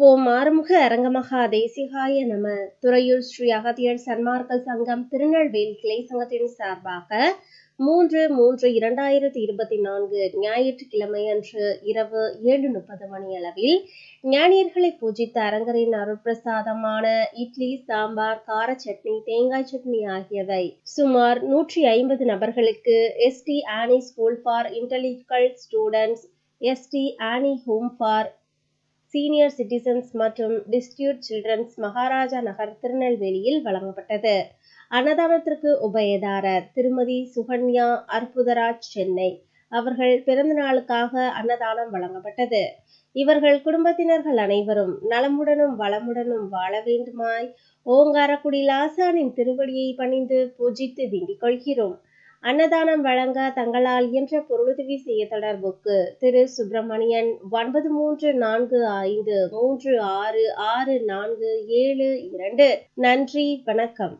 ஓம் ஆறுமுக அரங்கமகா தேசிகாய நம. துறையூர் ஸ்ரீ அகத்தியர் சன்மார்க்க சங்கம் திருநெல்வேலி கிளை சங்கத்தின் சார்பாக மூன்று மூன்று இரண்டாயிரத்தி இருபத்தி நான்கு ஞாயிற்றுக்கிழமை அன்று இரவு ஏழு முப்பது மணி அளவில் ஞானியர்களை பூஜித்த அரங்கரின் அருட்பிரசாதமான இட்லி சாம்பார் கார சட்னி தேங்காய் சட்னி ஆகியவை சுமார் நூற்றி ஐம்பது நபர்களுக்கு ST Anne school for intellectual students ST Anne home for senior citizens மற்றும் டிஸ்டியூட் சில்ட்ரன்ஸ் மகாராஜா நகர் திருநெல்வேலியில் வழங்கப்பட்டது. அன்னதானத்திற்கு உபயதாரர் திருமதி சுகன்யா அற்புதராஜ் சென்னை. அவர்கள் பிறந்த நாளுக்காக அன்னதானம் வழங்கப்பட்டது. இவர்கள் குடும்பத்தினர்கள் அனைவரும் நலமுடனும் வளமுடனும் வாழ வேண்டுமாய் ஓங்காரக்குடி லாசானின் திருவடியை பணிந்து பூஜித்து வேண்டிக் கொள்கிறோம். அன்னதானம் வழங்க தங்களால் இயன்ற பொருளுதவி செய்ய தொடர்புக்கு திரு. சுப்பிரமணியன் ஒன்பது மூன்று நான்கு ஐந்து மூன்று ஆறு ஆறு நான்கு ஏழு இரண்டு. நன்றி வணக்கம்.